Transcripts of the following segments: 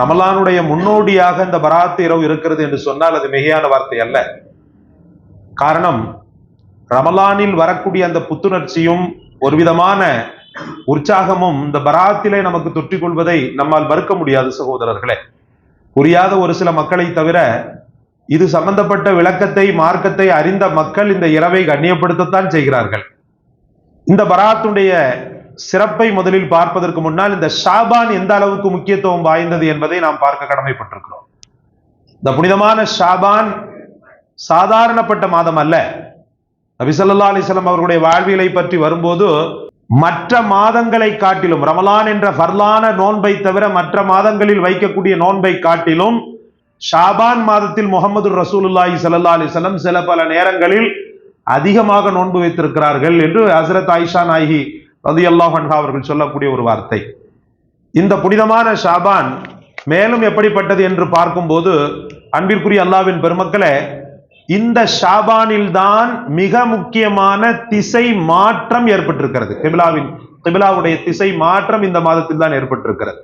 ரமலானுடைய முன்னோடியாக இந்த பராத் இரவு இருக்கிறது என்று சொன்னால் அது மிகையான வார்த்தை அல்ல. காரணம் ரமலானில் வரக்கூடிய அந்த புத்துணர்ச்சியும் ஒரு விதமான உற்சாகமும் இந்த பராத்திலே நமக்கு தொற்றிக் கொள்வதை நம்மால் மறுக்க முடியாது சகோதரர்களே. புரியாத ஒரு சில மக்களை தவிர இது சம்பந்தப்பட்ட விளக்கத்தை மார்க்கத்தை அறிந்த மக்கள் இந்த இரவை கண்ணியப்படுத்தத்தான் செய்கிறார்கள். இந்த பராத்துடைய சிறப்பை முதலில் பார்ப்பதற்கு முன்னால் இந்த ஷாபான் எந்த அளவுக்கு முக்கியத்துவம் வாய்ந்தது என்பதை நாம் பார்க்க கடமைப்பட்டிருக்கிறோம். இந்த புனிதமான ஷாபான் சாதாரணப்பட்ட மாதம் அல்ல. நபிசல்லா அலிஸ்லாம் அவர்களுடைய வாழ்வியலை பற்றி வரும்போது மற்ற மாதங்களை காட்டிலும் ரமலான் என்ற ஃபர்லான நோன்பை தவிர மற்ற மாதங்களில் வைக்கக்கூடிய நோன்பை காட்டிலும் ஷாபான் மாதத்தில் முகமது ரசூலுல்லாஹி சல்லா அலிசலம் சில பல நேரங்களில் அதிகமாக நோன்பு வைத்திருக்கிறார்கள் என்று ஹசரத் ஆயிஷா நாயகி ரதி அல்லாஹன்ஹா அவர்கள் சொல்லக்கூடிய ஒரு வார்த்தை. இந்த புனிதமான ஷாபான் மேலும் எப்படிப்பட்டது என்று பார்க்கும்போது அன்பிற்குரிய அல்லாவின் பெருமக்களே இந்த ஷாபானில் தான் மிக முக்கியமான திசை மாற்றம் ஏற்பட்டிருக்கிறது. கிபிலாவின் கிபிலாவுடைய திசை மாற்றம் இந்த மாதத்தில் தான் ஏற்பட்டிருக்கிறது.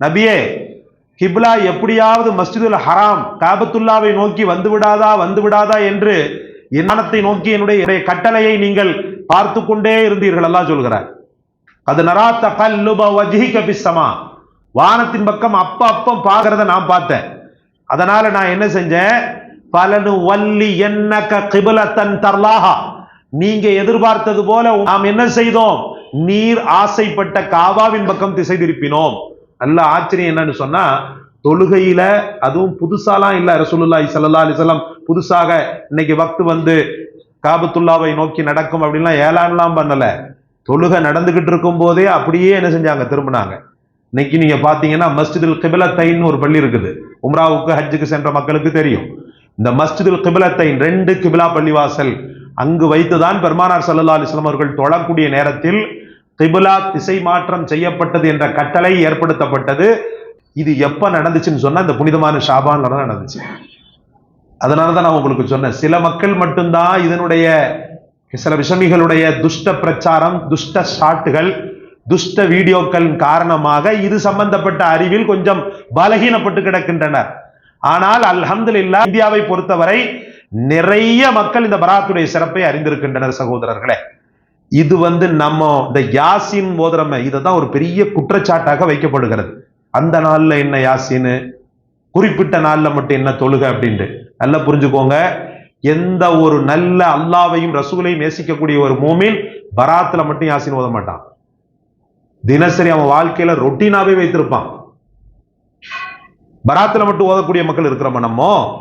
நபியே கிப்லா எப்படியாவது மஸ்ஜிதுல் ஹராம் காபத்துல்லாவை நோக்கி வந்து விடாதா வந்து விடாதா என்று எண்ணத்தை நோக்கி என்னுடைய கட்டளையை நீங்கள் பார்த்து கொண்டே இருந்தீர்கள் அல்லாஹ் சொல்கிறார். அது நரா கல்லுப வஜ்ஹிக பிஸ்ஸமா வானத்தின் பக்கம் அப்ப அப்பம் பார்க்கறத நான் பார்த்தேன். அதனால நான் என்ன செஞ்சேன்? பலனு வள்ளி என்னக தன் தர்லாஹா. நீங்க எதிர்பார்த்தது போல நாம் என்ன செய்தோம்? நீர் ஆசைப்பட்ட காபாவின் பக்கம் திசை திருப்பினோம் நல்ல ஆச்சரியம் என்னன்னு சொன்னா தொழுகையில அதுவும் புதுசாலாம் இல்ல. ரசூலுல்லாஹி ஸல்லல்லாஹு அலிசல்லாம் புதுசாக இன்னைக்கு வக்து வந்து காபத்துல்லாவை நோக்கி நடக்கும் அப்படின்லாம் ஏலான்லாம் பண்ணல. தொழுகை நடந்துகிட்டு இருக்கும் போதே அப்படியே என்ன செஞ்சாங்க? திரும்பினாங்க. இன்னைக்கு நீங்க பாத்தீங்கன்னா மஸ்ஜிதுல் கிபிலத்தைன்னு ஒரு பள்ளி இருக்குது. உம்ராவுக்கு ஹஜ்ஜுக்கு சென்ற மக்களுக்கு தெரியும். இந்த மஸ்ஜிதுல் கிபிலத்தைன் ரெண்டு கிபிலா பள்ளிவாசல் அங்கு வைத்துதான் பெருமானார் சல்லா அலிஸ்லாம் அவர்கள் தொழக்கூடிய நேரத்தில் கிபிலா திசை மாற்றம் செய்யப்பட்டது என்ற கட்டளை ஏற்படுத்தப்பட்டது. இது எப்ப நடந்துச்சுன்னு சொன்னா இந்த புனிதமான ஷாபான்ல தான் நடந்துச்சு. அதனால தான் நான் உங்களுக்கு சொன்னேன் சில மக்கள் மட்டும்தான் இதனுடைய சில விஷமிகளுடைய துஷ்ட பிரச்சாரம் துஷ்ட ஷாட்டுகள் துஷ்ட வீடியோக்கள் காரணமாக இது சம்பந்தப்பட்ட அறிவில் கொஞ்சம் பலகீனப்பட்டு கிடக்கின்றனர். ஆனால் அல்ஹம்துலில்லா இந்தியாவை பொறுத்தவரை நிறைய மக்கள் இந்த பராத்துடைய சிறப்பை அறிந்திருக்கின்றனர் சகோதரர்களே. இது வந்து நம்ம இந்த யாசின் மோதிரமை இதை தான் ஒரு பெரிய குற்றச்சாட்டாக வைக்கப்படுகிறது. அந்த நாளில் என்ன யாசின்னு? குறிப்பிட்ட நாளில் மட்டும் என்ன தொழுக அப்படின்ட்டு. நல்லா புரிஞ்சுக்கோங்க. எந்த ஒரு நல்ல அல்லாவையும் ரசூலையும் நேசிக்கக்கூடிய ஒரு மூமின் பராத்துல மட்டும் யாசின் ஓத மாட்டான். தினசரி அவன் வாழ்க்கையில ரொட்டீனாவே வைத்திருப்பான். பராத்துல மட்டும் ஓதக்கூடிய மக்கள் இருக்கிறோம் நம்ம?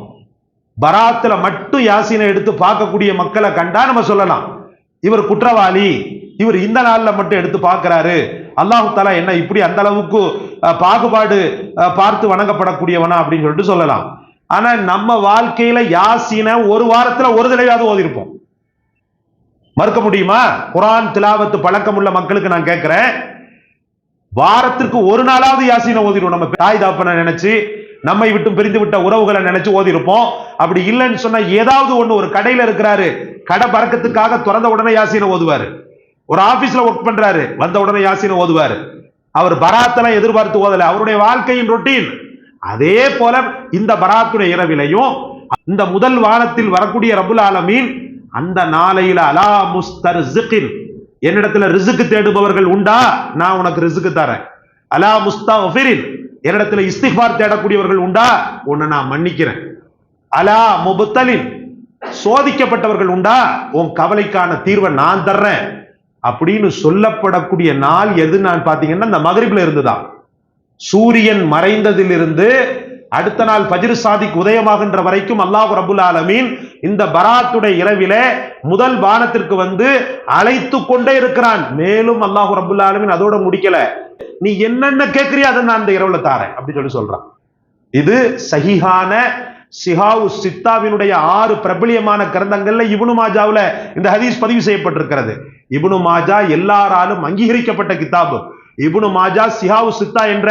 பராத்துல மட்டும் யாசினை எடுத்து பார்க்கக்கூடிய மக்களை கண்டா நம்ம சொல்லலாம். இவர் குற்றவாளி. இவர் இந்த நாள்ல மட்டும் எடுத்து பார்க்கிறாரு. அல்லாஹு தாலா என்ன இப்படி அந்த அளவுக்கு பாகுபாடு பார்த்து வணங்கப்படக்கூடியவனா அப்படின்னு சொல்லிட்டு சொல்லலாம். ஆனா நம்ம வாழ்க்கையில யாசினை ஒரு வாரத்துல ஒரு தடவையாவது ஓதிருப்போம். மறுக்க முடியுமா? குரான் திலாவத்து பழக்கம் உள்ள மக்களுக்கு நான் கேட்கிறேன். வாரத்திற்கு ஒரு நாளாவது யாசீனை ஓதிடுவோம் நம்ம தாய் தாப்பனை நினைச்சு நம்மை விட்டு பிரிந்து விட்ட உறவுகளை நினைச்சு ஓதிருப்போம். அப்படி இல்லைன்னு சொன்னா ஏதாவது ஒண்ணு ஒரு கடையில இருக்கிறாரு. கடை பறக்கத்துக்காக திறந்த உடனே யாசீனை ஓதுவார். ஒரு ஆபீஸ்ல ஒர்க் பண்றாரு வந்த உடனே யாசீனை ஓதுவார். அவர் பராத்தெல்லாம் எதிர்பார்த்து ஓதல. அவருடைய வாழ்க்கையின் ரொட்டீன் அதே போல இந்த பராத்துடைய இரவிலையும் இந்த முதல் வானத்தில் வரக்கூடிய ரபுல் ஆலமீன் அந்த நாளையில அலா முஸ்தர் என்னிடத்துல ரிசுக்கு தேடுபவர்கள் உண்டா? நான் உனக்கு ரிசுக்கு தரேன். அலா முஸ்தஃபிரின். என்னிடத்துல இஸ்திஃபார் தேடக்கூடியவர்கள் உண்டா? உன்னை நான் மன்னிக்கிறேன். அலா முபத்தலின். சோதிக்கப்பட்டவர்கள் உண்டா? உன் கவலைக்கான தீர்வை நான் தர்றேன். அப்படின்னு சொல்லப்படக்கூடிய நாள் எது நான் பாத்தீங்கன்னா இந்த மகரிப்ல இருந்துதான். சூரியன் மறைந்ததிலிருந்து அடுத்த நாள் பஜிர் சாதிக் உதயமாகின்ற வரைக்கும் அல்லாஹ் ரபுல் ஆலமீன் இந்த பராத்துடைய இரவிலே முதல் வானத்திற்கு வந்து அழைத்து கொண்டே இருக்கிறான். மேலும் அல்லாஹ் ரபுல் ஆலமீன் அதோட முடிக்கல. நீ என்னென்ன கேட்கிறியோ அதை நான் இந்த இரவுல தாரேன் அப்படின்னு சொல்லி சொல்றான். இது சகிஹான சிஹாவு சித்தாவினுடைய ஆறு பிரபலியமான கிரந்தங்கள்ல இபுனு மாஜாவில் இந்த ஹதீஸ் பதிவு செய்யப்பட்டிருக்கிறது. இபுனு மாஜா எல்லாராலும் அங்கீகரிக்கப்பட்ட கிதாபு இபுனு மாஜா சிஹாவு சித்தா என்ற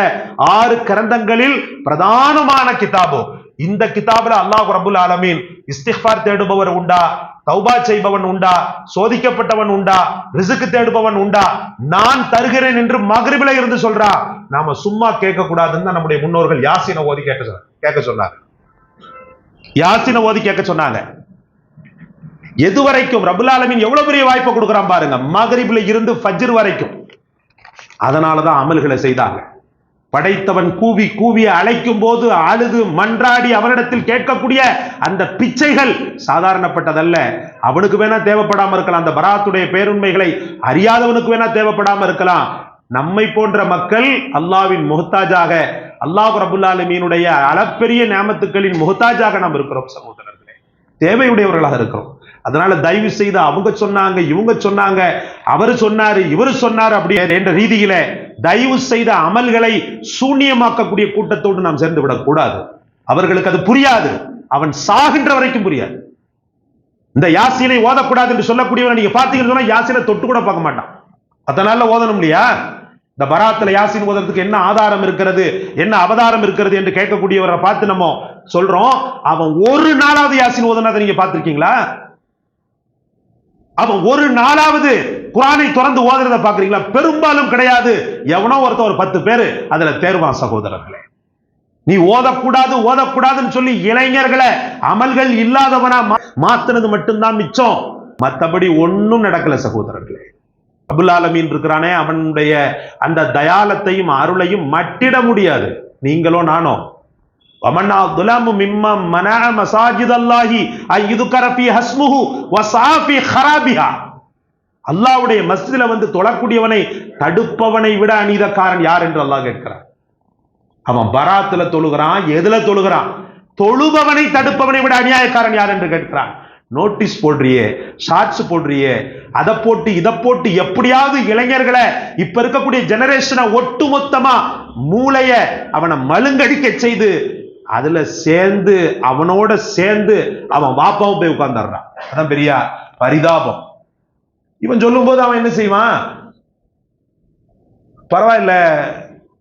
ஆறு கிரந்தங்களில் பிரதானமான கிதாபு இந்த கிதாபில் அல்லாஹ் ரபுல் ஆலமீன் இஸ்திஃபார் தேடுபவர் உண்டா? தௌபா செய்பவன் உண்டா? சோதிக்கப்பட்டவன் உண்டா? ரிசுக்கு தேடுபவன் உண்டா? நான் தருகிறேன் என்று மகரிபில இருந்து சொல்றா. நாம சும்மா கேட்க கூடாதுன்னு தான் நம்முடைய முன்னோர்கள் யாசின ஓதி கேட்க கேட்க சொன்னாங்க. யாசின ஓதி கேட்க சொன்னாங்க. எது வரைக்கும் ரபுல்லாலமின் எவ்வளவு பெரிய வாய்ப்பை கொடுக்குறான் பாருங்க. மகரிப்ல இருந்து ஃபஜ்ர் வரைக்கும். அதனாலதான் அமல்களை செய்தாங்க. படைத்தவன் கூவி கூவி அழைக்கும் போது அழுது மன்றாடி அவனிடத்தில் கேட்கக்கூடிய அந்த பிச்சைகள் சாதாரணப்பட்டதல்ல. அவனுக்கு வேணா தேவைப்படாம இருக்கலாம். அந்த பராத்துடைய பேருண்மைகளை அறியாதவனுக்கு வேணா தேவைப்படாம இருக்கலாம். நம்மை போன்ற மக்கள் அல்லாவின் முகத்தாஜாக அல்லாஹ் ரபுல்லாலுமீனுடைய அளப்பெரிய நியமத்துக்களின் முகத்தாஜாக நாம் இருக்கிறோம் சகோதரர்களே. தேவையுடையவர்களாக இருக்கிறோம். அதனால தயவு செய்து அவங்க சொன்னாங்க இவங்க சொன்னாங்க அவர் சொன்னாரு இவர் சொன்னார் அப்படி என்ற ரீதியில தயவு செய்த அமல்களை சூன்யமாக்கக்கூடிய கூட்டத்தோடு நாம் சேர்ந்து விடக்கூடாது. அவர்களுக்கு அது புரியாது. அவன் சாகின்ற வரைக்கும் புரியாது. இந்த யாசினை ஓதக்கூடாது என்று சொல்லக்கூடியவனை நீங்க பாத்தீங்கன்னு சொன்னா யாசினை தொட்டு கூட பார்க்க மாட்டான். அதனால ஓதணும் இல்லையா? இந்த பராத்துல யாசின் ஓதுறதுக்கு என்ன ஆதாரம் இருக்கிறது? என்ன அவதாரம் இருக்கிறது என்று கேட்கக்கூடியவரை பார்த்து நம்ம சொல்றோம். அவன் ஒரு நாளாவது யாசின் ஓதுனதை நீங்க பார்த்துருக்கீங்களா? அவன் ஒரு நாளாவது குரானை திறந்து ஓதுறத பாக்குறீங்களா பெரும்பாலும் கிடையாது. எவனோ ஒருத்தன் ஒரு பத்து பேரு அதுல தேர்வான் சகோதரர்களே. நீ ஓதக்கூடாது ஓதக்கூடாதுன்னு சொல்லி இளைஞர்களை அமல்கள் இல்லாதவனா மா- மாத்துனது மட்டும்தான் மிச்சம். மத்தபடி ஒண்ணும் நடக்கல சகோதரர்களே. அபுல் ஆலமீன் இருக்கிறானே அவனுடைய அந்த தயாலத்தையும் அருளையும் மட்டிட முடியாது நீங்களோ நானோ ومنا ظلم ممن منع مساجد الله ان يذكر في اسمه وسعى في خرابها அல்லாஹ்வுடைய மஸ்ஜிதில வந்து தொழக்கூடியவனை தடுப்பவனை விட அநீதக்காரன் யார் என்று அல்லாஹ் கேட்கிறான் அவன் பராத்துல தொழுகிறான் எதுல தொழுகிறான் தொழுபவனை தடுப்பவனை விட அநியாயக்காரன் யார் என்று கேட்கிறான் நோட்டீஸ் போடுறியே ஷார்ட்ஸ் போடுறியே அதை போட்டு இதை போட்டு எப்படியாவது இளைஞர்களை இப்ப இருக்கக்கூடிய ஜெனரேஷனை ஒட்டுமொத்தமா மூளைய அவனை மழுங்கடிக்க செய்து அதுல சேர்ந்து அவனோட சேர்ந்து அவன் வாப்பாவும் போய் உட்கார்ந்துடுறான். அதான் பெரிய பரிதாபம். இவன் சொல்லும் போது அவன் என்ன செய்வான்? பரவாயில்ல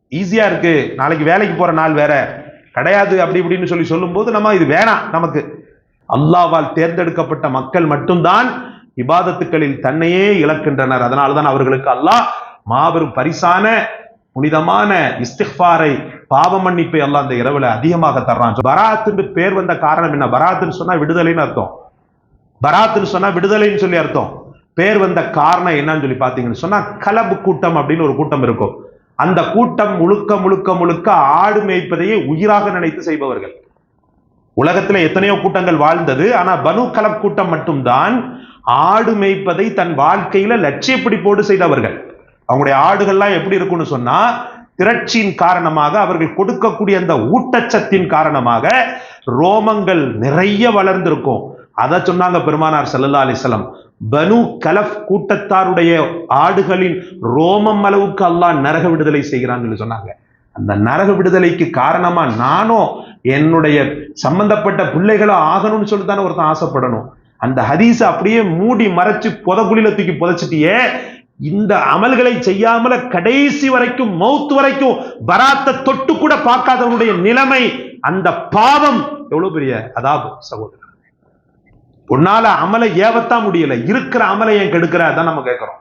ஈஸியா இருக்கு. நாளைக்கு வேலைக்கு போற நாள் வேற. கிடையாது அப்படி இப்படின்னு சொல்லி சொல்லும்போது நம்ம இது வேணாம் நமக்கு. அல்லாவால் தேர்ந்தெடுக்கப்பட்ட மக்கள் மட்டும்தான் இபாதத்துக்களில் தன்னையே இழக்கின்றனர். அதனால்தான் அவர்களுக்கு அல்லாஹ் மாபெரும் பரிசான புனிதமான இஸ்திஃபாரை பாவ மன்னிப்பை எல்லாம் அந்த இரவுல அதிகமாக தர்றான். பராத்துன்னு பேர் வந்த காரணம் என்ன? பராத்துன்னு சொன்னா விடுதலைன்னு அர்த்தம். பராத்துன்னு சொன்னா விடுதலைன்னு சொல்லி அர்த்தம். பேர் வந்த காரணம் என்னன்னு சொல்லி பாத்தீங்கன்னு சொன்னா கலபு கூட்டம் அப்படின்னு ஒரு கூட்டம் இருக்கும். அந்த கூட்டம் முழுக்க முழுக்க முழுக்க ஆடு மேய்ப்பதையே உயிராக நினைத்து செய்பவர்கள். உலகத்துல எத்தனையோ கூட்டங்கள் வாழ்ந்தது. ஆனா பனு கலப் கூட்டம் மட்டும்தான் ஆடு மேய்ப்பதை தன் வாழ்க்கையில லட்சிய பிடிப்போடு செய்தவர்கள். அவங்களுடைய ஆடுகள்லாம் எப்படி இருக்கும்னு சொன்னா திரட்சியின் காரணமாக அவர்கள் கொடுக்கக்கூடிய அந்த ஊட்டச்சத்தின் காரணமாக ரோமங்கள் நிறைய வளர்ந்திருக்கும். அதை சொன்னாங்க பெருமானார் ஸல்லல்லாஹு அலிசலம் பனு கலஃப் கூட்டத்தாருடைய ஆடுகளின் ரோமம் அளவுக்கு அல்லாஹ் நரக விடுதலை செய்கிறான்னு சொல்லி சொன்னாங்க. அந்த நரக விடுதலைக்கு காரணமா நானும் என்னுடைய சம்பந்தப்பட்ட பிள்ளைகளும் ஆகணும்னு சொல்லி தானே ஒருத்தன் ஆசைப்படணும். அந்த ஹதீஸ அப்படியே மூடி மறைச்சு புதகுழியில தூக்கி புதைச்சிட்டியே இந்த அமல்களை செய்யாமல கடைசி வரைக்கும் மௌத் வரைக்கும் பராத்த தொட்டு கூட பார்க்காதவனுடைய நிலைமை அந்த பாவம் எவ்வளவு பெரிய அதாவது சகோதரர். உன்னால அமலை ஏவத்தான் முடியல. இருக்கிற அமலை ஏன் கெடுக்கிறதான் நம்ம கேட்கிறோம்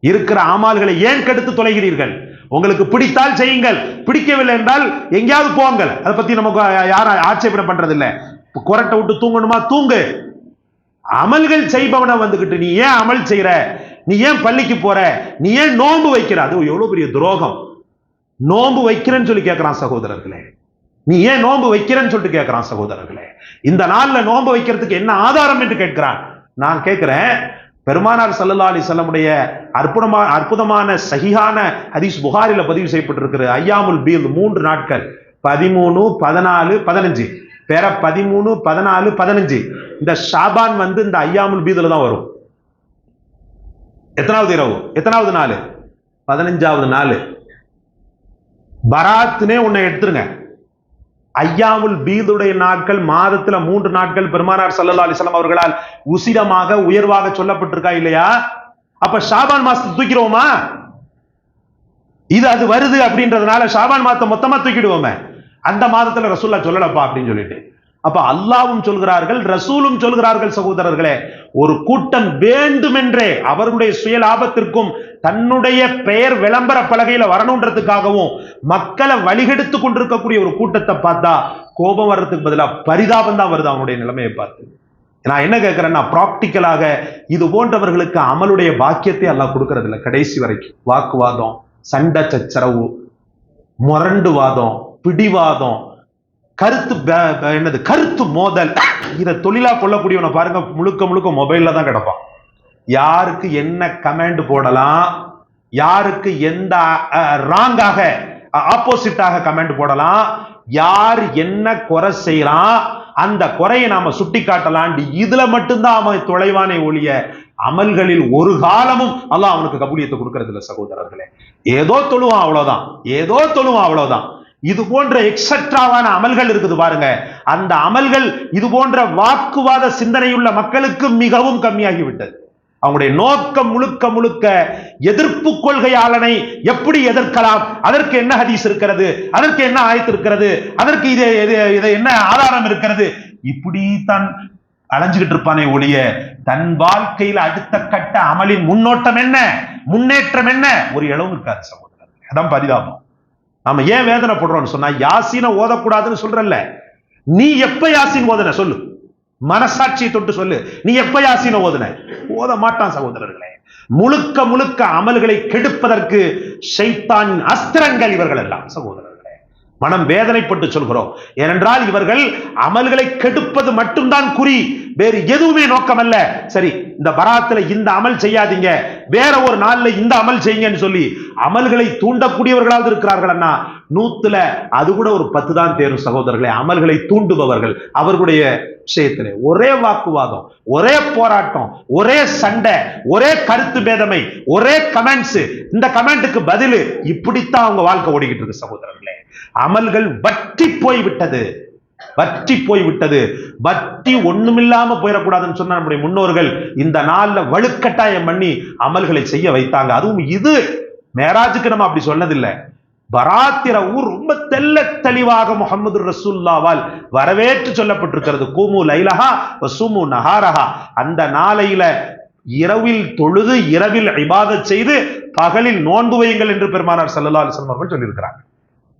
இருக்கிற ஆமால்களை ஏன் கெடுத்து தொலைகிறீர்கள்? உங்களுக்கு பிடித்தால் செய்யுங்கள். பிடிக்கவில்லை என்றால் எங்கேயாவது போங்கள். அதை பத்தி நமக்கு யாரும் ஆட்சேபனை பண்றதில்லை. குரட்டை விட்டு தூங்கணுமா? தூங்கு. அமல்கள் செய்பவனை வந்துக்கிட்டு நீ ஏன் அமல் செய்யற நீ ஏன் பள்ளிக்கு போற? நீ ஏன் நோன்பு வைக்கிற? அது எவ்வளோ பெரிய துரோகம். நோன்பு வைக்கிறேன்னு சொல்லி கேட்கிறான் சகோதரர்களே. நீ ஏன் நோன்பு வைக்கிறேன்னு சொல்லிட்டு கேட்குறான் சகோதரர்களே. இந்த நாளில் நோன்பு வைக்கிறதுக்கு என்ன ஆதாரம் என்று கேட்கிறான். நான் கேட்குறேன் பெருமானார் சல்லல்லா அலி செல்லமுடைய அற்புதமான அற்புதமான சஹிஹான ஹதீஸ் புகாரில பதிவு செய்யப்பட்டிருக்கிற ஐயாமுல் பீல் மூன்று நாட்கள். பதிமூணு பதினாலு பதினஞ்சு. பேர பதிமூணு பதினாலு பதினஞ்சு. இந்த ஷாபான் வந்து இந்த ஐயாமுல் பீதுல தான் வரும். எத்தனாவது இரவு? எத்தனாவது நாள்? பதினஞ்சாவது நாள். பராத்துனே உன்னை எடுத்துருங்க. ஐயாமுல் பீதுடைய நாட்கள் மாதத்துல மூன்று நாட்கள் பெருமானார் சல்லா அலிஸ்லாம் அவர்களால் உசிதமாக உயர்வாக சொல்லப்பட்டிருக்கா இல்லையா? அப்ப ஷாபான் மாசத்தை தூக்கிடுவோமா? இது அது வருது அப்படின்றதுனால ஷாபான் மாசத்தை மொத்தமா தூக்கிடுவோமே. அந்த மாதத்துல ரசூல்லா சொல்லலப்பா அப்படின்னு சொல்லிட்டு. அப்ப அல்லாவும் சொல்கிறார்கள் ரசூலும் சொல்கிறார்கள் சகோதரர்களே ஒரு கூட்டம் வேண்டுமென்றே அவர்களுடைய சுய லாபத்திற்கும் தன்னுடைய பெயர் விளம்பர பலகையில வரணுன்றதுக்காகவும் மக்களை வழிகெடுத்து கொண்டிருக்கக்கூடிய ஒரு கூட்டத்தை பார்த்தா கோபம் வர்றதுக்கு பதிலாக பரிதாபம் தான் வருது அவனுடைய நிலைமையை பார்த்து. நான் என்ன கேட்கிறேன்னா ப்ராக்டிக்கலாக இது போன்றவர்களுக்கு அமலுடைய பாக்கியத்தை எல்லாம் கொடுக்கறது இல்லை கடைசி வரைக்கும். வாக்குவாதம் சண்டை சச்சரவு முரண்டுவாதம் பிடிவாதம். கருத்து என்னது? கருத்து மோதல். இதை தொழிலா கொள்ளக்கூடியவனை பாருங்க முழுக்க முழுக்க மொபைல்ல தான் கிடப்பான். யாருக்கு என்ன கமெண்ட் போடலாம்? யாருக்கு எந்த ராங்காக ஆப்போசிட்டாக கமெண்ட் போடலாம்? யார் என்ன குறை செய்யலாம்? அந்த குறையை நாம சுட்டி காட்டலாம் இதுல மட்டும்தான் அவன் தொலைவானே ஒழிய அமல்களில் ஒரு காலமும் அல்லாஹ் அவனுக்கு கபூலியத்தை கொடுக்கறது இல்லை சகோதரர்களே. ஏதோ தொழுவான் அவ்வளவுதான். ஏதோ தொழுவான் அவ்வளவுதான். இது போன்ற எக்ஸட்ராவான அமல்கள் இருக்குது பாருங்க. அந்த அமல்கள் இது போன்ற வாக்குவாத சிந்தனையுள்ள மக்களுக்கு மிகவும் கம்மியாகி விட்டது அவங்களுடைய நோக்கம் முழுக்க முழுக்க எதிர்ப்பு கொள்கையாளனை எப்படி எதிர்க்கலாம்? அதற்கு என்ன ஹதீஸ் இருக்கிறது? அதற்கு என்ன ஆயத்து இருக்கிறது? அதற்கு இது இது இது என்ன ஆதாரம் இருக்கிறது? இப்படித்தான் அலைஞ்சுக்கிட்டு இருப்பானே ஒழிய தன் வாழ்க்கையில அடுத்த கட்ட அமலின் முன்னோட்டம் என்ன? முன்னேற்றம் என்ன? ஒரு இளவும் இருக்காது சகோதரர் அதான் பரிதாபம். நாம ஏன் வேதனைப்படுறோம்னு சொன்னா யாசீனை ஓதக்கூடாதுன்னு சொல்றல்ல. நீ எப்ப யாசின் ஓதுன சொல்லு. மனசாட்சியை தொட்டு சொல்லு. நீ எப்ப யாசீன ஓதுன? ஓத மாட்டான் சகோதரர்களே. முழுக்க முழுக்க அமல்களை கெடுப்பதற்கு சைத்தான் அஸ்திரங்கள் இவர்கள் எல்லாம் சகோதரர் மனம் வேதனைப்பட்டு சொல்கிறோம். ஏனென்றால் இவர்கள் அமல்களை கெடுப்பது மட்டும்தான் குறி. வேறு எதுவுமே நோக்கமல்ல. சரி இந்த பராத்துல இந்த அமல் செய்யாதீங்க. வேற ஒரு நாள்ல இந்த அமல் செய்யுங்கன்னு சொல்லி அமல்களை தூண்டக்கூடியவர்களாவது இருக்கிறார்கள் அண்ணா. நூத்துல அது கூட ஒரு பத்து தான் தேரும் சகோதரர்களே அமல்களை தூண்டுபவர்கள். அவர்களுடைய விஷயத்திலே ஒரே வாக்குவாதம் ஒரே போராட்டம் ஒரே சண்டை ஒரே கருத்து பேதமை ஒரே கமெண்ட்ஸ் இந்த கமெண்ட்டுக்கு பதில் இப்படித்தான் அவங்க வாழ்க்கை ஓடிக்கிட்டு இருக்கு சகோதரர்களே. அமல்கள் வற்றி போய் விட்டது வற்றி போய் விட்டது வட்டி ஒண்ணுமில்லாம போயிடக்கூடாதுன்னு சொன்ன நம்முடைய முன்னோர்கள் இந்த நாள்ல வலுக்கட்டாயம் பண்ணி அமல்களை செய்ய வைத்தாங்க. அதுவும் இது மேராஜுக்கு நம்ம அப்படி சொன்னதில்லை. பராத்திர ஊர் ரொம்ப தெல்ல தெளிவாக முகமது ரசூல்லாவால் வரவேற்று சொல்லப்பட்டிருக்கிறது. கூமு லைலஹா வசூமு நஹாரஹா. அந்த நாளையில இரவில் தொழுது இரவில் இபாதத் செய்து பகலில் நோன்பு வையுங்கள் என்று பெருமானார் ஸல்லல்லாஹு அலிஸ்லாம் அவர்கள் சொல்லியிருக்கிறாங்க.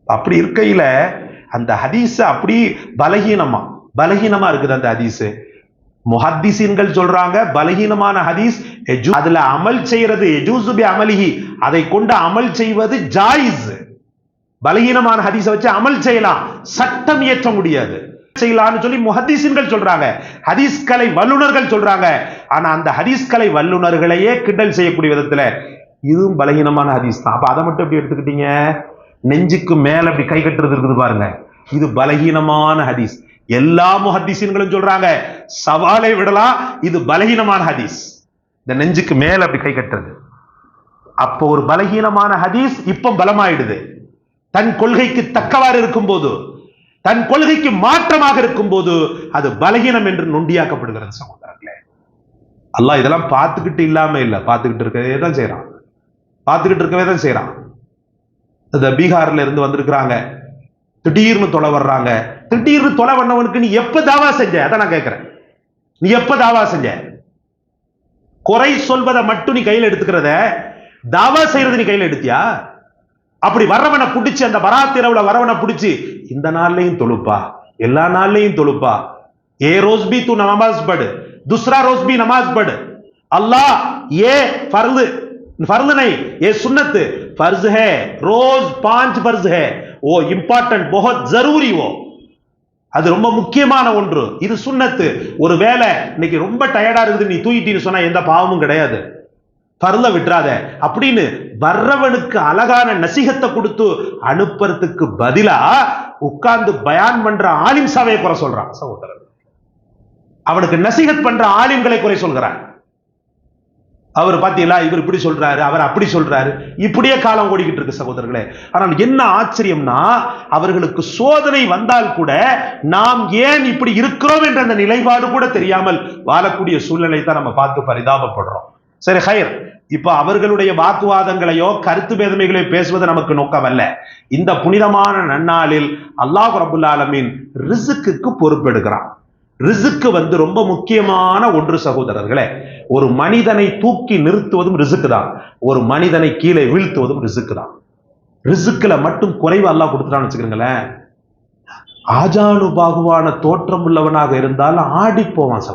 அப்படி இருக்கையில அந்த ஹதீஸ் அப்படி பலகீனமா பலகீனமா இருக்குது அந்த ஹதீஸ். முஹத்திசீன்கள் சொல்றாங்க பலகீனமான ஹதீஸ் எஜு- அதுல அமல் செய்யறது எஜூசுபி அமலிஹி. அதை கொண்டு அமல் செய்வது ஜாயிஸ். பலகீனமான ஹதீஸை வச்சு அமல் செய்யலாம். சட்டம் இயற்ற முடியாது. செய்யலாம்னு சொல்லி முஹதீசின்கள் சொல்றாங்க. ஹதீஸ் கலை வல்லுனர்கள் சொல்றாங்க. ஆனா அந்த ஹதீஸ் கலை வல்லுனர்களையே கிண்டல் செய்யக்கூடிய விதத்துல இதுவும் பலகீனமான ஹதீஸ் தான். அப்ப அதை மட்டும் எப்படி எடுத்துக்கிட்டீங்க? நெஞ்சுக்கு மேல அப்படி கை கட்டுறது இருக்குது பாருங்க. இது பலகீனமான ஹதீஸ். எல்லா முஹதீசின்களும் சொல்றாங்க. சவாலை விடலாம். இது பலகீனமான ஹதீஸ். இந்த நெஞ்சுக்கு மேல அப்படி கை கட்டுறது. அப்போ ஒரு பலகீனமான ஹதீஸ் இப்போ பலமாயிடுது. தன் கொள்கைக்கு தக்கவாறு இருக்கும்போது தன் கொள்கைக்கு மாற்றமாக இருக்கும்போது அது பலகீனம் என்று நொண்டியாக்கப்படுகிறது சகோதரர்களே. அல்லாஹ் இதெல்லாம் பார்த்துக்கிட்டு இல்லாம இல்ல. பார்த்துக்கிட்டு இருக்கவே தான் செய்யறான் பார்த்துக்கிட்டு இருக்கவே தான் செய்யறான் இந்த பீகார்ல இருந்து வந்திருக்கிறாங்க. திடீர்னு தொலை வர்றாங்க. திடீர்னு தொலை வந்தவனுக்கு நீ எப்ப தாவா செஞ்ச? அதான் நான் கேட்கிறேன் நீ எப்ப தாவா செஞ்ச? குறை சொல்வதை மட்டும் நீ கையில் எடுத்துக்கிறத தாவா செய்யறது நீ கையில் எடுத்தியா? அப்படி வரவனை பிடிச்சு அந்த பராத்திரவுல வரவனை பிடிச்சு இந்த நாள்லயும் தொழுப்பா எல்லா நாள்லயும் தொழுப்பா ஏ ரோஸ் பி தூ நமாஸ் படு துஸ்ரா ரோஸ் பி नमाज पढ़ अल्लाह ये फर्ज फर्ज नहीं ये सुन्नत फर्ज है रोज पांच फर्ज है वो इंपॉर्टेंट बहुत जरूरी वो அது ரொம்ப முக்கியமான ஒன்று இது சுன்னத்து ஒரு வேலை இன்னைக்கு ரொம்ப டயர்டா இருக்குது நீ தூங்கிட்டீன்னு சொன்னா எந்த பாவமும் கிடையாது பரல விட்டுறாத. அப்படின்னு வர்றவனுக்கு அழகான நசிகத்தை கொடுத்து அனுப்புறதுக்கு பதிலா உட்கார்ந்து பயான் பண்ற ஆலிம் சாவையை குறை சொல்றான். சகோதரன். அவனுக்கு நசிகத் பண்ற ஆலிம்களை குறை சொல்கிறான். அவர் பாத்தீங்களா இவர் இப்படி சொல்றாரு அவர் அப்படி சொல்றாரு. இப்படியே காலம் ஓடிக்கிட்டு இருக்கு சகோதரர்களே. ஆனால் என்ன ஆச்சரியம்னா அவர்களுக்கு சோதனை வந்தால் கூட நாம் ஏன் இப்படி இருக்கிறோம் என்ற அந்த நிலைப்பாடு கூட தெரியாமல் வாழக்கூடிய சூழ்நிலை தான் நம்ம பார்த்து பரிதாபப்படுறோம். சரி ஹயர் இப்ப அவர்களுடைய வாக்குவாதங்களையோ கருத்து பேதமைகளையோ பேசுவது நமக்கு நோக்கமல்ல இந்த புனிதமான நன்னாளில் அல்லாஹ் ரபுல் ஆலமின் ரிசுக்குக்கு பொறுப்பெடுக்கிறான். ரிசுக்கு வந்து ரொம்ப முக்கியமான ஒன்று சகோதரர்களே. ஒரு மனிதனை தூக்கி நிறுத்துவதும் ரிசுக்கு தான். ஒரு மனிதனை கீழே வீழ்த்துவதும் ரிசுக்கு தான். ரிசுக்குல மட்டும் குறைவு அல்லாஹ் கொடுத்துட்டான்னு வச்சுக்கிறீங்களேன் ஆஜானுபாகுவான தோற்றம் உள்ளவனாக இருந்தாலும் ஆடி போவான்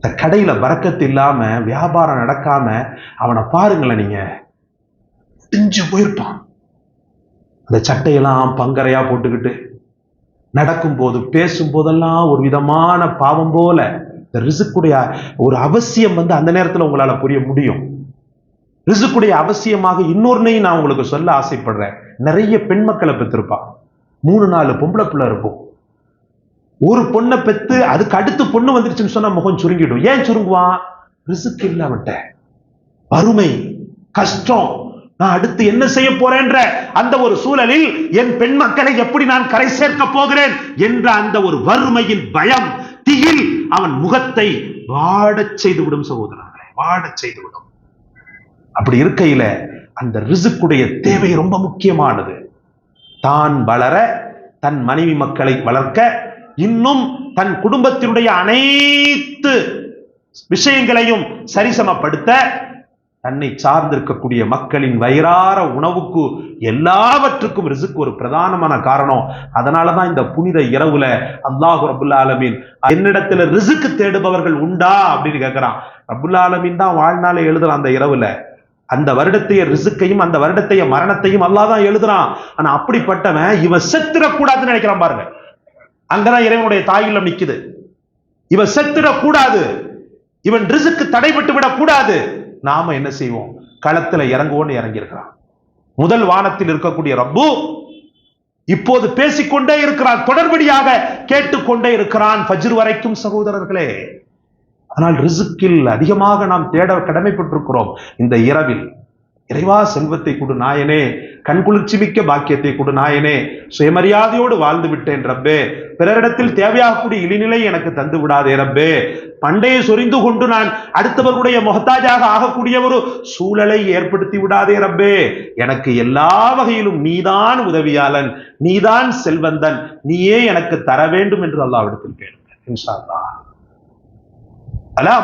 இந்த கடையில் பறக்கத்து இல்லாமல் வியாபாரம் நடக்காம அவனை பாருங்களேன் நீங்க. முடிஞ்சு போயிருப்பான். அந்த சட்டையெல்லாம் பங்கரையா போட்டுக்கிட்டு நடக்கும் போது ஒரு விதமான பாவம் போல இந்த ரிசுக்குடைய ஒரு அவசியம் வந்து அந்த நேரத்தில் உங்களால் புரிய முடியும். ரிசுக்குடைய அவசியமாக இன்னொருனையும் நான் உங்களுக்கு சொல்ல ஆசைப்படுறேன். நிறைய பெண் மக்களை பெற்றிருப்பா மூணு நாலு பொம்பளை பிள்ளை இருக்கும். ஒரு பொண்ணை பெத்து அதுக்கு அடுத்து பொண்ணு வந்துருச்சுன்னு சொன்னா முகம் சுருங்கிடும். ஏன் சுருங்குவான் ரிசுக்கு இல்லாமட்ட அவன்கிட்ட. வறுமை கஷ்டம். நான் அடுத்து என்ன செய்ய போறேன்ற அந்த ஒரு சூழலில் என் பெண் மக்களை எப்படி நான் கரை சேர்க்க போகிறேன் என்ற அந்த ஒரு வறுமையின் பயம் திகில் அவன் முகத்தை வாடச் செய்துவிடும் சகோதரர்களே வாடச் செய்துவிடும். அப்படி இருக்கையில அந்த ரிசுக்குடைய தேவை ரொம்ப முக்கியமானது. தான் வளர தன் மனைவி மக்களை வளர்க்க இன்னும் தன் குடும்பத்தினுடைய அனைத்து விஷயங்களையும் சரிசமப்படுத்த தன்னை சார்ந்திருக்கக்கூடிய மக்களின் வயிறார உணவுக்கு எல்லாவற்றுக்கும் ரிசுக்கு ஒரு பிரதானமான காரணம். அதனாலதான் இந்த புனித இரவுல அல்லாஹு ரபுல்லா ஆலமீன் என்னிடத்துல ரிசுக்கு தேடுபவர்கள் உண்டா அப்படின்னு கேட்கிறான் ரபுல்லா ஆலமீன் தான் வாழ்நாளை எழுதுறான் அந்த இரவுல. அந்த வருடத்தைய ரிசுக்கையும் அந்த வருடத்தைய மரணத்தையும் அல்லாஹ் தான் எழுதுறான். ஆனா அப்படிப்பட்டவன் இவன் செத்துடக்கூடாதுன்னு நினைக்கிறான் பாருங்க. அங்கதான் இறைவனுடைய தாயிலம் நிக்குது. இவன் செத்துடக்கூடாது. இவன் ரிசுக்கு தடைபட்டு விடக்கூடாது. நாம என்ன செய்வோம்? களத்துல இறங்குவோன்னு இறங்கியிருக்கிறான். முதல் வானத்தில் இருக்கக்கூடிய ரப்பு இப்போது பேசிக்கொண்டே இருக்கிறான். தொடர்படியாக கேட்டுக்கொண்டே இருக்கிறான். ஃபஜ்ர் வரைக்கும் சகோதரர்களே ஆனால் ரிசுக்கில் அதிகமாக நாம் தேட கடமைப்பட்டிருக்கிறோம். இந்த இரவில் இறைவா செல்வத்தை கொடு நாயனே கண்குளிர்ச்சி மிக்க பாக்கியத்தை கொடு நாயனே சுயமரியாதையோடு வாழ்ந்து விட்டேன் ரப்பே. பிறரிடத்தில் தேவையாகக்கூடிய இழிநிலை எனக்கு தந்து விடாதே ரப்பே. பண்டைய சொரிந்து கொண்டு நான் அடுத்தவர்களுடைய முகத்தாஜாக ஆகக்கூடிய ஒரு சூழலை ஏற்படுத்தி விடாதே ரப்பே. எனக்கு எல்லா வகையிலும் நீதான் உதவியாளன் நீதான் செல்வந்தன் நீயே எனக்கு தர வேண்டும் என்று அல்லாவிடத்தில் கேளுங்க இன்ஷா அல்லாஹ். அலா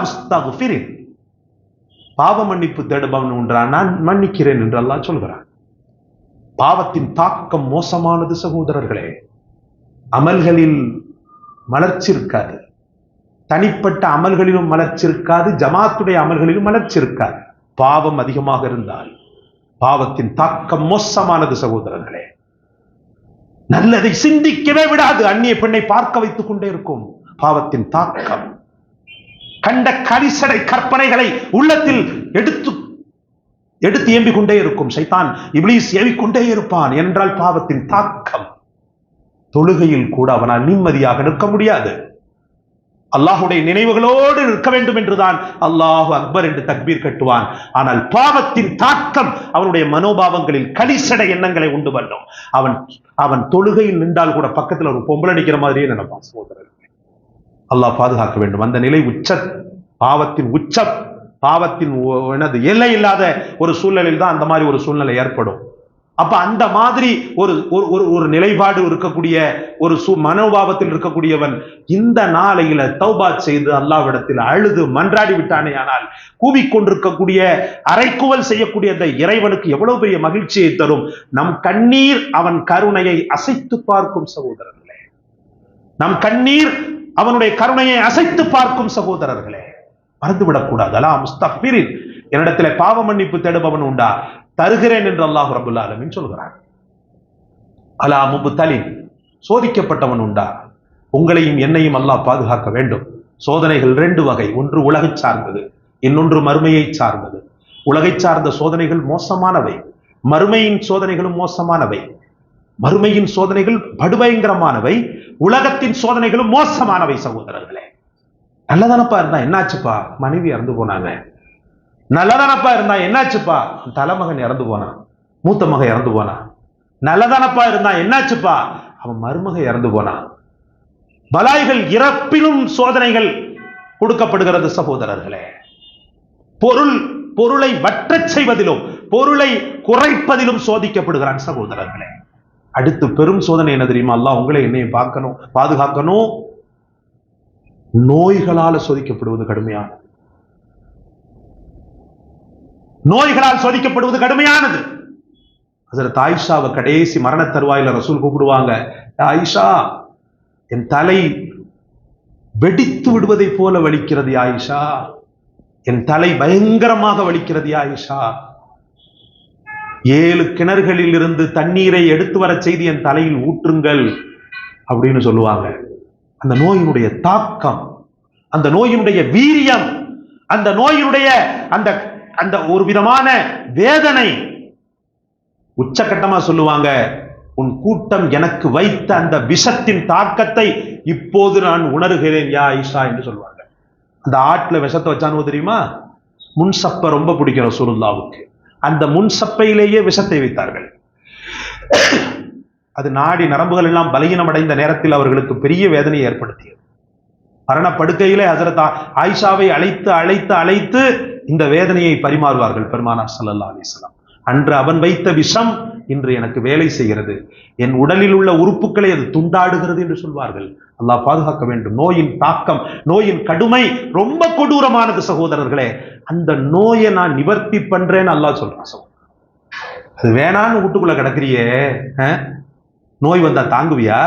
பாவ மன்னிப்பு தேடுபவன் ஒன்றான் நான் மன்னிக்கிறேன் என்று அல்லாஹ் சொல்கிறான். பாவத்தின் தாக்கம் மோசமானது சகோதரர்களே. அமல்களில் மலர்ச்சி இருக்காது தனிப்பட்ட அமல்களிலும் மலர்ச்சி இருக்காது ஜமாத்துடைய அமல்களிலும் மலர்ச்சி இருக்காது பாவம் அதிகமாக இருந்தால் பாவத்தின் தாக்கம் மோசமானது சகோதரர்களே. நல்லதை சிந்திக்கவே விடாது. அந்நிய பெண்ணை பார்க்க வைத்துக் கொண்டே இருக்கும். பாவத்தின் தாக்கம் கண்ட கரிசடை கற்பனைகளை உள்ளத்தில் எடுத்து எடுத்து ஏம்பிக் கொண்டே இருக்கும் சைத்தான். இப்ளீஸ் ஏவிக்கொண்டே இருப்பான் என்றால் பாவத்தின் தாக்கம். தொழுகையில் கூட அவனால் நிம்மதியாக நிற்க முடியாது. அல்லாஹுடைய நினைவுகளோடு நிற்க வேண்டும் என்றுதான் அல்லாஹு அக்பர் என்று தக்பீர் கட்டுவான். ஆனால் பாவத்தின் தாக்கம் அவனுடைய மனோபாவங்களில் கலிசடை எண்ணங்களை உண்டு பண்ணும். அவன் அவன் தொழுகையில் நின்றால் கூட பக்கத்துல ஒரு பொம்பளை நிற்கிற மாதிரியே நினைப்பான் சகோதரர். அல்லாஹ் பாதுகாக்க வேண்டும். அந்த நிலை உச்ச பாவத்தின் உச்ச பாவத்தின் ஒ- என்னது எல்லை இல்லாத ஒரு சூழ்நிலையில் தான் அந்த மாதிரி ஒரு சூழ்நிலை ஏற்படும். அப்ப அந்த மாதிரி ஒரு ஒரு ஒரு- ஒரு நிலைப்பாடு இருக்கக்கூடிய ஒரு சு மனோபாவத்தில் இருக்கக்கூடியவன் இந்த நாளையில தௌபா செய்து அல்லாவிடத்தில் அழுது மன்றாடி விட்டானே ஆனால் கூவிக்கொண்டிருக்கக்கூடிய அரைக்குவல் செய்யக்கூடிய அந்த இறைவனுக்கு எவ்வளவு பெரிய மகிழ்ச்சியை தரும். நம் கண்ணீர் அவன் கருணையை அசைத்து பார்க்கும் சகோதரர்களே. நம் கண்ணீர் அவனுடைய கருணையை அசைத்து பார்க்கும் சகோதரர்களே மறந்துவிடக்கூடாது அலா முஸ்தக்பிரின் என்னிடத்திலே பாவ மன்னிப்பு தேடுபவன் உண்டா? தருகிறேன் என்று அல்லாஹ் ரபுல்லா அலமின் சொல்கிறான். அலா முபுத்தலின் சோதிக்கப்பட்டவன் உண்டா? உங்களையும் என்னையும் அல்லாஹ் பாதுகாக்க வேண்டும். சோதனைகள் ரெண்டு வகை. ஒன்று உலகை சார்ந்தது இன்னொன்று மறுமையை சார்ந்தது. உலகை சார்ந்த சோதனைகள் மோசமானவை. மறுமையின் சோதனைகளும் மோசமானவை. மறுமையின் சோதனைகள் படுபயங்கரமானவை உலகத்தின் சோதனைகளும் மோசமானவை சகோதரர்களே. நல்லதானப்பா இருந்தா என்னாச்சுப்பா? மனைவி இறந்து போனாங்க. நல்லதானப்பா இருந்தா என்னாச்சுப்பா? தலைமகன் இறந்து போனான் மூத்த மகன் இறந்து போனான் நல்லதானப்பா இருந்தா என்னாச்சுப்பா? அவன் மருமக இறந்து போனான் பலாய்கள் இறப்பிலும் சோதனைகள் கொடுக்கப்படுகிறது சகோதரர்களே. பொருள் பொருளை வற்றச் செய்வதிலும் பொருளை குறைப்பதிலும் சோதிக்கப்படுகிறான் சகோதரர்களே. அடுத்து பெரும் சோதனை என்ன தெரியுமா? அல்லாஹ் உங்களை என்னையும் பார்க்கணும் பாதுகாக்கணும். நோய்களால் சோதிக்கப்படுவது கடுமையானது. நோய்களால் சோதிக்கப்படுவது கடுமையானது. அதுல தாயிஷாவை கடைசி மரண தருவாயில ரசூல் கூப்பிடுவாங்க ஆயிஷா என் தலை வெடித்து விடுவதை போல வலிக்கிறது ஆயிஷா. என் தலை பயங்கரமாக வலிக்கிறது ஆயிஷா. ஏழு கிணறுகளில் இருந்து தண்ணீரை எடுத்து வரச் செய்து என் தலையில் ஊற்றுங்கள் அப்படின்னு சொல்லுவாங்க. அந்த நோயினுடைய தாக்கம் அந்த நோயினுடைய வீரியம் அந்த நோயினுடைய அந்த அந்த ஒரு விதமான வேதனை உச்சகட்டமா சொல்லுவாங்க. உன் கூட்டம் எனக்கு வைத்த அந்த விஷத்தின் தாக்கத்தை இப்போது நான் உணர்கிறேன் யா ஐஷா என்று சொல்லுவாங்க. அந்த ஆட்டில் விஷத்தை வச்சானு தெரியுமா? முன்சப்ப ரொம்ப பிடிக்கும் ரசூலுல்லாவுக்கு. அந்த முன் சப்பையிலேயே விஷத்தை வைத்தார்கள். அது நாடி நரம்புகள் எல்லாம் பலகீனம் அடைந்த நேரத்தில் அவர்களுக்கு பெரிய வேதனையை ஏற்படுத்தியது. மரண படுக்கையிலே ஹசரத் ஆயிஷாவை அழைத்து அழைத்து அழைத்து இந்த வேதனையை பரிமாறுவார்கள் பெருமானார் சல்லா அலிஸ்லாம் அன்று அவன் வைத்த விஷம் இன்று எனக்கு வேலை செய்கிறது. என் உடலில் உள்ள உறுப்புகளை அது துண்டாடுகிறது என்று சொல்வார்கள். அல்லாஹ் பாதுகாக்க வேண்டும். நோயின் தாக்கம் நோயின் கடுமை ரொம்ப கொடூரமானது சகோதரர்களே. அந்த நோயை நான் நிவர்த்தி பண்றேன்னு அல்லாஹ் சொல்றான். சகோதரர். அது வேணான்னு வீட்டுக்குள்ள கிடக்குறியே நோய் வந்தா தாங்குவியா?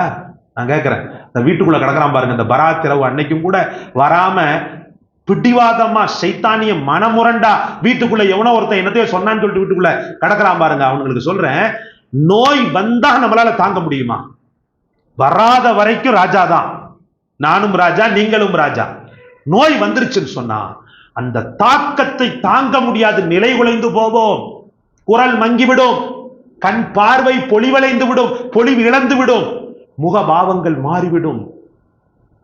நான் கேட்கிறேன் இந்த வீட்டுக்குள்ள கிடக்குறான் பாருங்க இந்த பராத் அன்னைக்கும் கூட வராம பிடிவாதமா சைத்தானிய மனமுரண்டா வீட்டுக்குள்ள எவனோ ஒருத்தன் என்னத்தையோ சொன்னான்னு சொல்லிட்டு வீட்டுக்குள்ள கடக்கிறான் பாருங்க. அவனுங்களுக்கு சொல்றேன் நோய் வந்தா நம்மளால தாங்க முடியுமா? வராத வரைக்கும் ராஜா தான். நானும் ராஜா நீங்களும் ராஜா. நோய் வந்துருச்சுன்னு சொன்னா அந்த தாக்கத்தை தாங்க முடியாது நிலை குலைந்து போவோம். குரல் மங்கிவிடும். கண் பார்வை பொலிவளைந்து விடும். பொலிவு இழந்து விடும். முகபாவங்கள் மாறிவிடும்.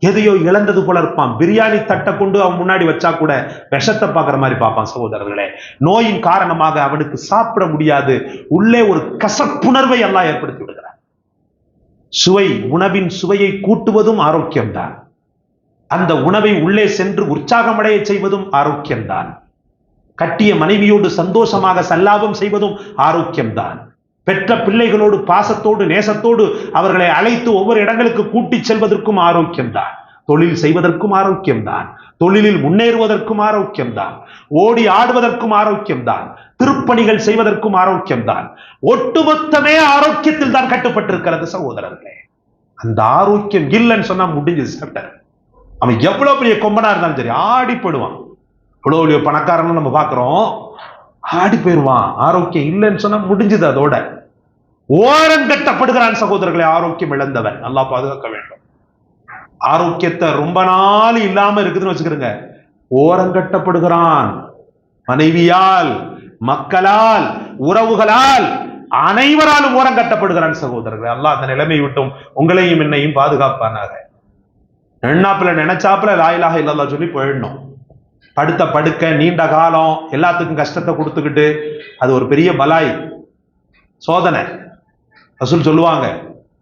எதையோ இழந்தது போல இருப்பான். பிரியாணி தட்டை கொண்டு அவன் முன்னாடி வச்சா கூட விஷத்தை பார்க்குற மாதிரி பார்ப்பான் சகோதரர்களே. நோயின் காரணமாக அவனுக்கு சாப்பிட முடியாது. உள்ளே ஒரு கசப்புணர்வை எல்லாம் ஏற்படுத்தி விடுகிறான். சுவை உணவின் சுவையை கூட்டுவதும் ஆரோக்கியம்தான். அந்த உணவை உள்ளே சென்று உற்சாகமடைய செய்வதும் ஆரோக்கியம்தான். கட்டிய மனைவியோடு சந்தோஷமாக சல்லாபம் செய்வதும் ஆரோக்கியம்தான். பெற்ற பிள்ளைகளோடு பாசத்தோடு நேசத்தோடு அவர்களை அழைத்து ஒவ்வொரு இடங்களுக்கு கூட்டிச் செல்வதற்கும் ஆரோக்கியம்தான் தொழில் செய்வதற்கும் ஆரோக்கியம்தான் தொழிலில் முன்னேறுவதற்கும் ஆரோக்கியம்தான் ஓடி ஆடுவதற்கும் ஆரோக்கியம்தான் திருப்பணிகள் செய்வதற்கும் ஆரோக்கியம்தான் ஒட்டுமொத்தமே ஆரோக்கியத்தில் தான் கட்டுப்பட்டிருக்கிறது சகோதரர்களே. அந்த ஆரோக்கியம் இல்லைன்னு சொன்னா முடிஞ்சது சட்டர் அவன் எவ்வளவு பெரிய கொம்பனா இருந்தாலும் சரி ஆடிப்படுவான் போயிடுவான். பெரிய பணக்காரன்னு நம்ம பார்க்குறோம். ஆடி போயிடுவான். ஆரோக்கியம் இல்லைன்னு சொன்னா முடிஞ்சது அதோட. ஓரங்கட்டப்படுகிறான் சகோதரர்களை ஆரோக்கியம் இழந்தவன். நல்லா பாதுகாக்க வேண்டும். ஆரோக்கியத்தை ரொம்ப நாள் இல்லாம இருக்குதுன்னு வச்சுக்கிறோங்க. ஓரங்கட்டப்படுகிறான் மனைவியால் மக்களால் உறவுகளால் அனைவராலும் ஓரங்கட்டப்படுகிறான் சகோதரர்கள். அல்லாஹ் அந்த நிலைமை விட்டும் உங்களையும் என்னையும் பாதுகாப்பானாக. எண்ணாப்புல நினைச்சாப்புல லாயிலாக இல்லல்லா சொல்லி போயிடணும். படுத்த படுக்க நீண்ட காலம் எல்லாத்துக்கும் கஷ்டத்தை கொடுத்துக்கிட்டு அது ஒரு பெரிய பலாய். சோதனை. ரசூல் சொல்லுவாங்க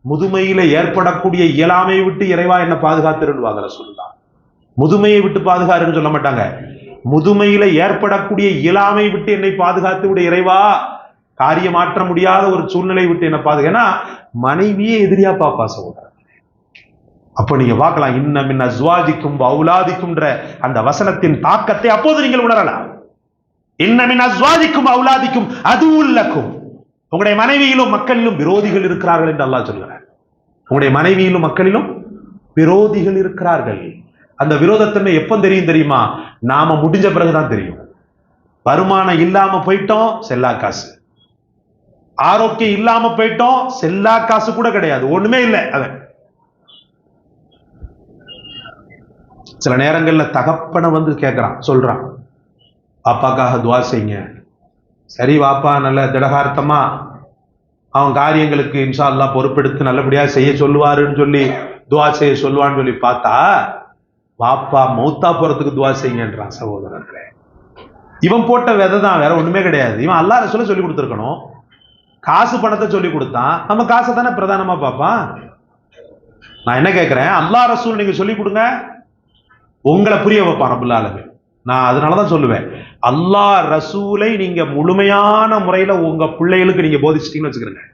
முதுமையில ஏற்படக்கூடிய இயலாமை விட்டு இறைவா என்ன பாதுகாத்துருவாங்க ரசூல் முதுமையை விட்டு பாதுகாருன்னு சொல்ல மாட்டாங்க. முதுமையில ஏற்படக்கூடிய இயலாமை விட்டு என்னை பாதுகாத்து விட இறைவா. காரியம் மாற்ற முடியாத ஒரு சூழ்நிலை விட்டு என்ன பாதுகா மனைவியே எதிரியா பாப்பா சகோதரர் அப்போ நீங்க பார்க்கலாம் இன்ன மின் அஸ்வாஜிக்கும் அவுலாதிக்கும்ன்ற அந்த வசனத்தின் தாக்கத்தை அப்போது நீங்கள் உணரலாம். இன்ன மின் அஸ்வாஜிக்கும் அவுலாதிக்கும் அது உள்ளக்கும் உங்களுடைய மனைவியிலும் மக்களிலும் விரோதிகள் இருக்கிறார்கள் என்று அல்லாஹ் சொல்கிறார். உங்களுடைய மனைவியிலும் மக்களிலும் விரோதிகள் இருக்கிறார்கள். அந்த விரோதத்தன்மை எப்போ தெரியும் தெரியுமா? நாம முடிஞ்ச பிறகுதான் தெரியும். வருமானம் இல்லாம போயிட்டோம் செல்லா காசு. ஆரோக்கியம் இல்லாம போயிட்டோம் செல்லா காசு கூட கிடையாது. ஒண்ணுமே இல்லை அவன். சில நேரங்களில் தகப்பனை வந்து கேட்குறான் சொல்கிறான் அப்பாக்காக துவா செய்யுங்க. சரி வாப்பா நல்ல திடகார்த்தமாக அவன் காரியங்களுக்கு இன்ஷா அல்லா பொறுப்பெடுத்து நல்லபடியாக செய்ய சொல்லுவாருன்னு சொல்லி துவா செய்ய சொல்லுவான்னு சொல்லி பார்த்தா வாப்பா மௌத்தா போகிறதுக்கு துவா செய்யுங்கன்றான் சகோதரர்களே. இவன் போட்ட விதை தான் வேற ஒன்றுமே கிடையாது. இவன் அல்லா ரசூல சொல்லி கொடுத்துருக்கணும். காசு பணத்தை சொல்லி கொடுத்தான். நம்ம காசை தானே பிரதானமாக பார்ப்பான்? நான் என்ன கேட்குறேன் அல்லா ரசூல் நீங்கள் சொல்லி கொடுங்க. உங்களை புரிய வைப்பான் ரபுல் ஆலமீன். நான் அதனால தான் சொல்லுவேன். அல்லாஹ் ரசூலை நீங்க முழுமையான முறையில உங்க பிள்ளைகளுக்கு நீங்க போதிச்சிட்டீங்கன்னு வச்சுக்கிறேங்க.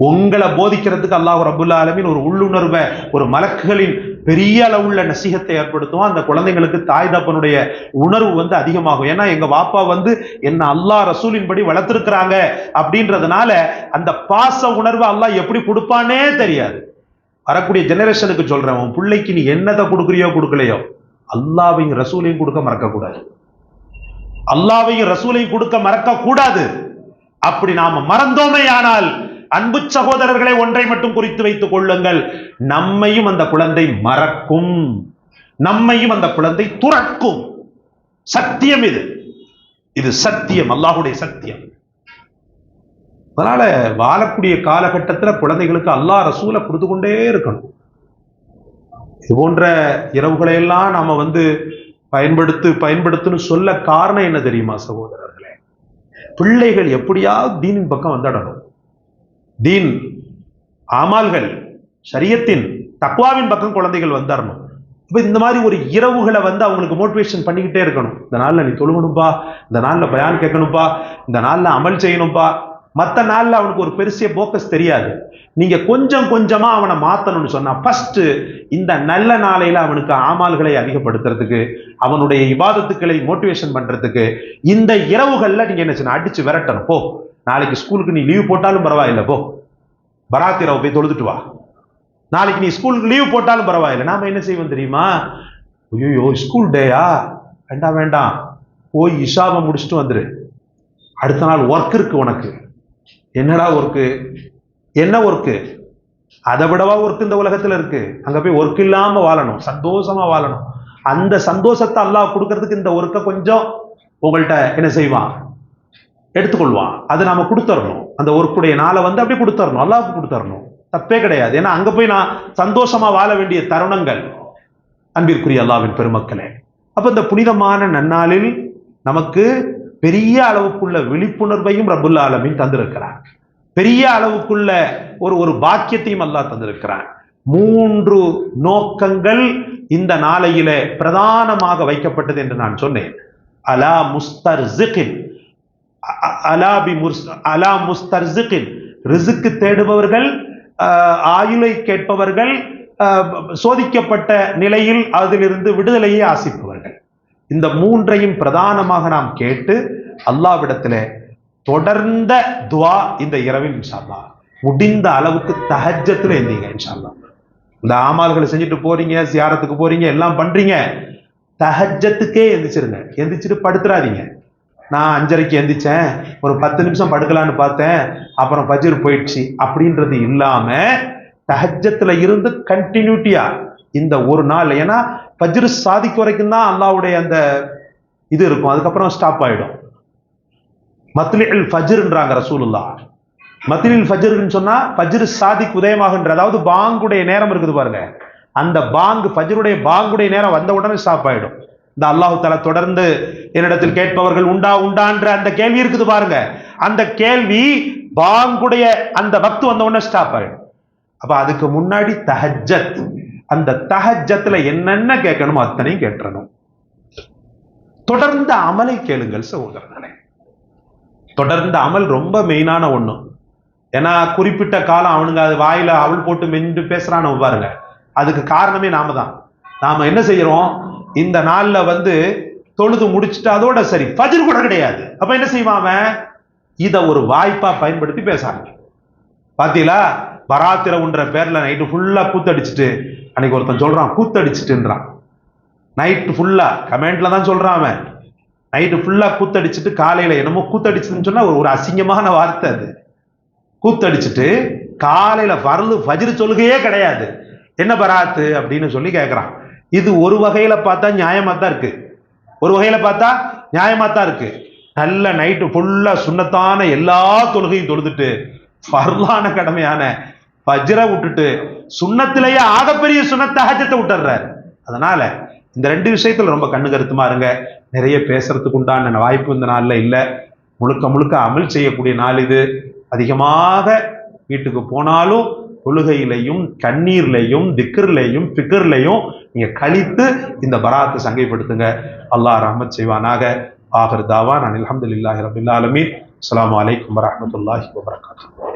உங்களை போதிக்கிறதுக்கு அல்லாஹ் ரபுல்லா ஆலமின் ஒரு உள்ளுணர்வை ஒரு மலக்குகளின் பெரிய அளவுள்ள நசிகத்தை ஏற்படுத்தும் அந்த குழந்தைங்களுக்கு தாய் தப்பனுடைய உணர்வு வந்து அதிகமாகும். ஏன்னா எங்க வாப்பா வந்து என்ன அல்லாஹ் ரசூலின்படி வளர்த்துருக்குறாங்க? அப்படின்றதுனால அந்த பாச உணர்வை அல்லாஹ் எப்படி கொடுப்பானே தெரியாது. வரக்கூடிய ஜெனரேஷனுக்கு சொல்றேன் உன் பிள்ளைக்கு நீ என்னதை கொடுக்குறியோ கொடுக்கலையோ அல்லாவையும் ரசூலையும் கொடுக்க மறக்கக்கூடாது. அல்லாவையும் ரசூலையும் கொடுக்க மறக்கக்கூடாது. அப்படி நாம மறந்தோமே ஆனால் அன்பு சகோதரர்களை ஒன்றை மட்டும் குறித்து வைத்துக் கொள்ளுங்கள். நம்மையும் அந்த குழந்தை மறக்கும். நம்மையும் அந்த குழந்தை துறக்கும். சத்தியம் இது. இது சத்தியம் அல்லாஹுடைய சத்தியம். அதனால வாழக்கூடிய காலகட்டத்துல குழந்தைகளுக்கு அல்லா ரசூலை கொடுத்து கொண்டே இருக்கணும். இது போன்ற இரவுகளையெல்லாம் நாம் நாம வந்து பயன்படுத்து பயன்படுத்துன்னு சொல்ல காரணம் என்ன தெரியுமா சகோதரர்களே? பிள்ளைகள் எப்படியாவது தீனின் பக்கம் வந்துடணும். தீன் ஆமால்கள் சரியத்தின் தக்வாவின் பக்கம் குழந்தைகள் வந்துடணும் இப்போ இந்த மாதிரி ஒரு இரவுகளை வந்து அவங்களுக்கு மோட்டிவேஷன் பண்ணிக்கிட்டே இருக்கணும். இந்த நாளில் நீ தொழுகணும்பா இந்த நாளில் பயான் கேட்கணும்பா இந்த நாளில் அமல் செய்யணும்பா மற்ற நாளில் அவனுக்கு ஒரு பெருசிய போக்கஸ் தெரியாது. நீங்கள் கொஞ்சம் கொஞ்சமாக அவனை மாற்றணும்னு சொன்னால் ஃபஸ்ட்டு இந்த நல்ல நாளையில் அவனுக்கு ஆமால்களை அதிகப்படுத்துறதுக்கு அவனுடைய விவாதத்துக்களை மோட்டிவேஷன் பண்ணுறதுக்கு இந்த இரவுகளில் நீங்கள் என்ன செய்யணும்? அடித்து விரட்டணும். போ. நாளைக்கு ஸ்கூலுக்கு நீ லீவ் போட்டாலும் பரவாயில்ல போ. பராத் இரவு போய் தொழுதுட்டு வா. நாளைக்கு நீ ஸ்கூலுக்கு லீவ் போட்டாலும் பரவாயில்லை. நாம் என்ன செய்வோம் தெரியுமா? ஐயோ ஸ்கூல் டேயா வேண்டாம் வேண்டாம். போய் இஷாவை முடிச்சுட்டு வந்துடு அடுத்த நாள் ஒர்க் இருக்கு உனக்கு. என்னடா ஒர்க்கு என்ன ஒர்க்கு அதை விடவா ஒர்க் இந்த உலகத்துல இருக்கு? அங்க போய் ஒர்க் இல்லாம வாழணும் சந்தோஷமா வாழணும். அந்த சந்தோஷத்தை அல்லாஹ் கொடுக்கறதுக்கு இந்த ஒர்க்கை கொஞ்சம் உங்கள்கிட்ட என்ன செய்வான்? எடுத்துக்கொள்வான். அதை நாம கொடுத்துடணும் அந்த ஒர்க்குடைய நாளை வந்து அப்படியே கொடுத்துடணும் அல்லாவுக்கு கொடுத்துடணும் தப்பே கிடையாது. ஏன்னா அங்க போய் நான் சந்தோஷமா வாழ வேண்டிய தருணங்கள். அன்பிற்குரிய அல்லாவின் பெருமக்களே அப்ப இந்த புனிதமான நன்னாளில் நமக்கு பெரிய அளவுக்குள்ள விழிப்புணர்வையும் ரபுல்லா ஆலமின் தந்திருக்கிறார். பெரிய அளவுக்குள்ள ஒரு ஒரு பாக்கியத்தையும் அல்லாஹ் தந்திருக்கிறான். மூன்று நோக்கங்கள் இந்த நாளையில பிரதானமாக வைக்கப்பட்டது என்று நான் சொன்னேன். அலா முஸ்தர் அலாபி முஸ் அலா முஸ்தர் ரிசுக்கு தேடுபவர்கள் ஆயுளை கேட்பவர்கள் சோதிக்கப்பட்ட நிலையில் அதிலிருந்து விடுதலையை ஆசிப்பவர். இந்த மூன்றையும் பிரதானமாக நாம் கேட்டு அல்லாவிடத்திலே தொடர்ந்த துவா இந்த இரவில் இன்ஷால்லா முடிந்த அளவுக்கு தஹஜத்துல எந்தீங்க இன்ஷால்லா இந்த ஆமால்களை செஞ்சுட்டு போறீங்க சியாரத்துக்கு போறீங்க எல்லாம் பண்றீங்க. தஹஜத்துக்கே எந்திரிச்சிருங்க. எந்திரிச்சிட்டு படுத்துறாதீங்க. நான் அஞ்சரைக்கு எந்திரிச்சேன் ஒரு பத்து நிமிஷம் படுக்கலான்னு பார்த்தேன் அப்புறம் பஜ்ர் போயிடுச்சு அப்படின்றது இல்லாம தஹஜத்துல இருந்து கண்டினியூட்டியா இந்த ஒரு நாள். ஏன்னா பஜ்ர் சாதிக்கு வரைக்கும் தான் அல்லாவுடைய அந்த இது இருக்கும். அதுக்கப்புறம் ஸ்டாப் ஆகிடும் மத்லில் ஃபஜ்ருன்றாங்க ரசூலுல்லா மத்லில் ஃபஜ்ருன்னு சொன்னால் ஃபஜ்ர் சாதிக் உதயமாகின்ற அதாவது பாங்குடைய நேரம் இருக்குது பாருங்க. அந்த பாங்கு ஃபஜ்ருடைய பாங்குடைய நேரம் வந்த உடனே ஸ்டாப் ஆகிடும் இந்த அல்லாஹு தஆலா தொடர்ந்து என்னிடத்தில் கேட்பவர்கள் உண்டா உண்டான்ற அந்த கேள்வி இருக்குது பாருங்க. அந்த கேள்வி பாங்குடைய அந்த பக்து வந்த உடனே ஸ்டாப் ஆகிடும் அப்ப அதுக்கு முன்னாடி தஹஜத் அந்த தஹஜத்துல என்னென்ன கேட்கணுமோ அத்தனையும் கேட்டுறணும். தொடர்ந்த அமலை கேளுங்கள் சகோதரர்களே. தொடர்ந்த அமல் ரொம்ப மெயினான ஒண்ணு. ஏன்னா குறிப்பிட்ட காலம் அவனுங்க அது வாயில அவள் போட்டு மென்று பேசுறான்னு பாருங்க. அதுக்கு காரணமே நாம தான். நாம என்ன செய்யறோம்? இந்த நாள்ல வந்து தொழுது முடிச்சுட்டு அதோட சரி பஜர் கூட கிடையாது. அப்ப என்ன செய்வான் இதை ஒரு வாய்ப்பா பயன்படுத்தி பேசாங்க பாத்தீங்களா? பராத்திரவுன்ற பேர்ல நைட்டு ஃபுல்லா கூத்தடிச்சிட்டு அன்னைக்கு ஒருத்தன் சொல்றான் கூத்தடிச்சிட்டுன்றான் நைட்டு ஃபுல்லா கமெண்ட்ல தான் சொல்றான் அவன். நைட்டு ஃபுல்லா கூத்தடிச்சிட்டு காலையில என்னமோ கூத்தடிச்சதுன்னு சொன்னா ஒரு ஒரு அசிங்கமான வார்த்தை அது. கூத்தடிச்சிட்டு காலையில வரலு பஜிரு சொல்லுகையே கிடையாது. என்ன பராத்து? அப்படின்னு சொல்லி கேட்கறான் இது ஒரு வகையில பார்த்தா நியாயமா தான் இருக்கு. ஒரு வகையில பார்த்தா நியாயமா தான் இருக்கு. நல்ல நைட்டு ஃபுல்லா சுண்ணத்தான எல்லா தொழுகையும் தொழுதுட்டு ஃபர்லான கடமையான ஃபஜ்ரை விட்டுட்டு சுண்ணத்திலேயே ஆகப்பெரிய சுண்ணத்தகஜத்தை விட்டுடுறாரு. அதனால இந்த ரெண்டு விஷயத்துல ரொம்ப கண்ணு கருத்துமா இருங்க. நிறைய பேசுறதுக்கு உண்டான வாய்ப்பு இந்த நாளில் இல்லை. முழுக்க முழுக்க அமல் செய்யக்கூடிய நாள் இது. அதிகமாக வீட்டுக்கு போனாலும் தொழுகையிலையும் கண்ணீர்லையும் திக்கர்லையும் பிக்கர்லையும் நீங்க கழித்து இந்த பராத்தை சங்கைப்படுத்துங்க. அல்லாஹ் ரஹமத் செய்வானாக. ஆகர் தாவான். அனில் அஹமதுல்லாஹி ரபில் ஆலமீன். அஸ்ஸலாமு அலைக்கும் வரஹ்மத்துல்லாஹி